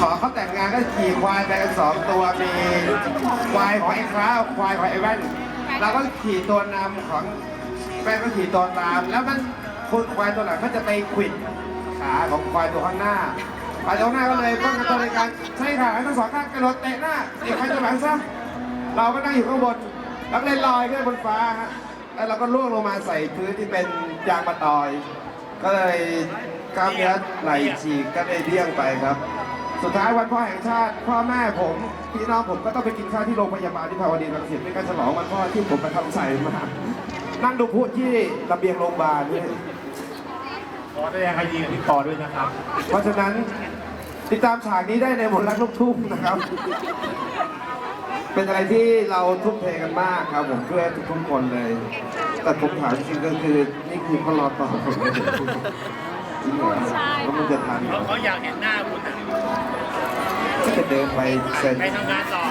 ขอเขาแต่งงานก็ขี่ควายไปกันสองตัวมีควายของไอ้คร้าวควายของไอ้แว่นเราก็ขี่ตัวนำของแว่นก็ขี่ตัวตาม แล้วมันคนควายตัวหลังมันจะไปขวิดขาของควายตัวข้างหน้าควายตัวข้างหน้าก็เลยป้องกันตัวในการใช้ขาทั้งสองข้างกระโดดเตะหน้าเตะควายตัวหลังซะเราก็นั่งอยู่ข้างบนแล้วเลยลอยขึ้นบนฟ้าฮะแล้วเราก็ล่วงลงมาใส่พื้นที่เป็นยางมะตอย ก็เลยกล้ามเนื้อไหล่ฉีกก็เลยเลี่ยงไปครับ สุดท้ายวันพ่อแห่งชาติพ่อแม่ผมพี่น้องผมก็ต้องไปกินข้าวที่โรงพยาบาลที่ภาวดีรังสิตเป็นการฉลองวันพ่อที่ผมประทับใจมากนั่งดูพูดที่ระเบียงโรงพยาบาลด้วยขอแสดงความยินดีกับพี่ปอด้วยนะครับ เพราะฉะนั้นติดตามฉากนี้ได้ในบทรักลูกทุ่งนะครับ เป็นอะไรที่เราทุ่มเทกันมากครับผมเพื่อทุกๆคนเลย แต่ผมถามจริงๆก็คือนี่คือเขารอต่อผมเลยจริงเหรอใช่แล้วมันจะทันเหรอเขาอยากเห็นหน้าคุณนะก็จะ เดินไปเซ็นไปทำงานต่อ